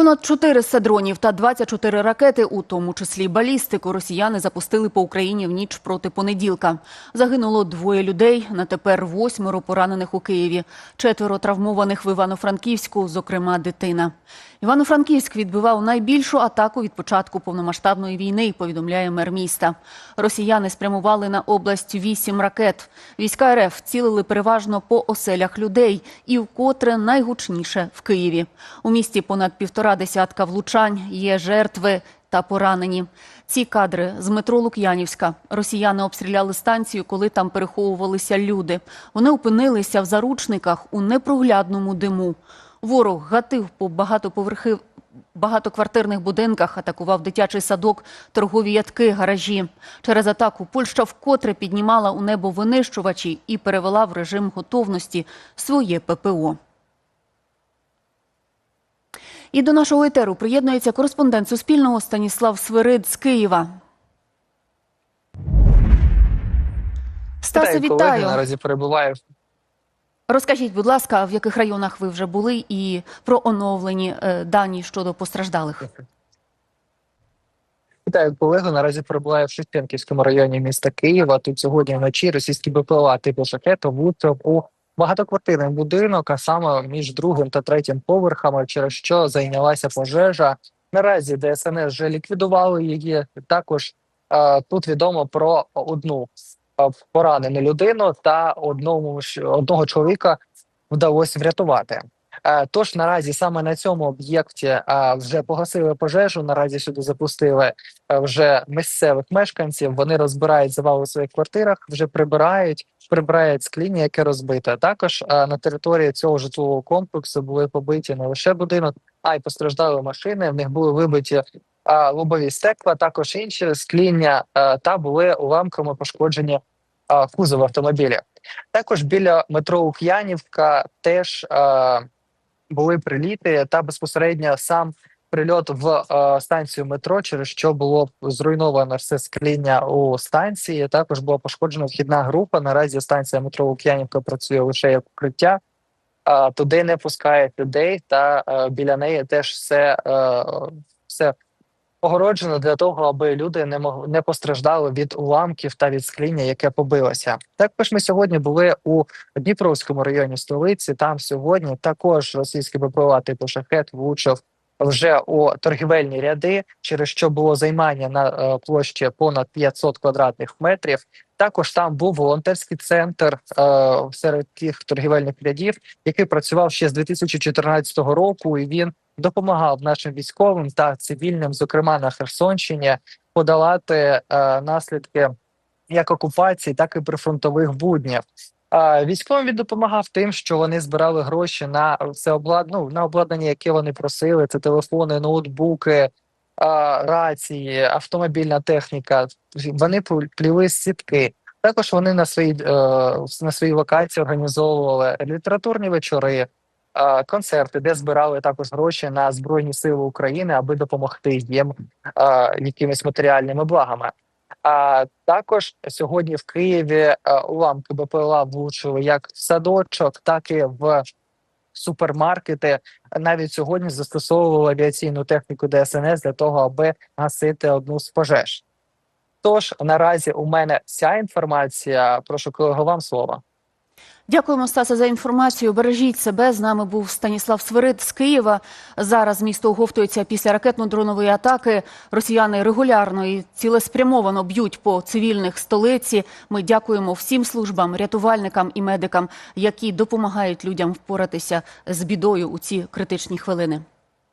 Понад 400 дронів та 24 ракети, у тому числі балістику, росіяни запустили по Україні в ніч проти понеділка. Загинуло двоє людей. На тепер восьмеро поранених у Києві. Четверо травмованих в Івано-Франківську, зокрема дитина. Івано-Франківськ відбивав найбільшу атаку від початку повномасштабної війни. Повідомляє мер міста. Росіяни спрямували на область вісім ракет. Війська РФ цілили переважно по оселях людей і вкотре найгучніше в Києві. У місті понад півтора десятка влучань, є жертви та поранені. Ці кадри з метро Лук'янівська. Росіяни обстріляли станцію, коли там переховувалися люди. Вони опинилися в заручниках у непроглядному диму. Ворог гатив по багатоповерхи багатоквартирних будинках, атакував дитячий садок, торгові ядки, гаражі. Через атаку Польща вкотре піднімала у небо винищувачі і перевела в режим готовності своє ППО. І до нашого етеру приєднується кореспондент Суспільного Станіслав Свирид з Києва. Стасе, Вітаю, колеги. вітаю. Наразі перебуваю. Розкажіть, будь ласка, в яких районах ви вже були і про оновлені е, дані щодо постраждалих. Вітаю, колегу. Наразі перебуваю в Шевченківському районі міста Києва. Тут сьогодні вночі російські БПЛА типу шахету влучив у багатоквартирний будинок, а саме між другим та третім поверхами, через що зайнялася пожежа. Наразі ДСНС вже ліквідували її. Також е, тут відомо про одну поранену людину та одному одного чоловіка вдалося врятувати. Е, Тож наразі саме на цьому об'єкті е, вже погасили пожежу. Наразі сюди запустили е, вже місцевих мешканців. Вони розбирають завали у своїх квартирах, вже прибирають, прибирають скління, яке розбите. Також е, на території цього житлового комплексу були побиті не лише будинок, а й постраждали машини. В них були вибиті е, лобові стекла, також інші скління е, та були уламками пошкоджені е, кузов автомобіля. Також біля метро Лук'янівка теж були приліти та безпосередньо сам прильот в станцію метро, через що було зруйновано все скління у станції. Також була пошкоджена вхідна група. Наразі станція метро Лук'янівка працює лише як укриття. Е, туди не пускають людей, та біля неї теж все, все огороджено для того, аби люди не мог не постраждали від уламків та від скління, яке побилося. Також ми сьогодні були у Дніпровському районі столиці. Там сьогодні також російський БПЛА типу шахет влучив вже у торгівельні ряди, через що було займання на е, площі понад 500 квадратних метрів. Також там був волонтерський центр е, серед тих торгівельних рядів, який працював ще з 2014 року, і він допомагав нашим військовим та цивільним, зокрема на Херсонщині, подолати е, наслідки як окупації, так і прифронтових буднів. А військовим він допомагав тим, що вони збирали гроші на все облад... ну, на обладнання, яке вони просили. Це телефони, ноутбуки, а, рації, автомобільна техніка. Вони пл- пліли сітки. Також вони на своїй е, на своїй локації організовували літературні вечори, е, концерти, де збирали також гроші на збройні сили України, аби допомогти їм якимись матеріальними благами. А також сьогодні в Києві уламки БПЛА влучили як в садочок, так і в супермаркети. Навіть сьогодні застосовували авіаційну техніку ДСНС для того, аби гасити одну з пожеж. Тож наразі у мене вся інформація. Прошу колегу вам слова. Дякуємо, Стаса, за інформацію. Бережіть себе. З нами був Станіслав Свирид з Києва. Зараз місто оговтується після ракетно-дронової атаки. Росіяни регулярно і цілеспрямовано б'ють по цивільних столиці. Ми дякуємо всім службам, рятувальникам і медикам, які допомагають людям впоратися з бідою у ці критичні хвилини.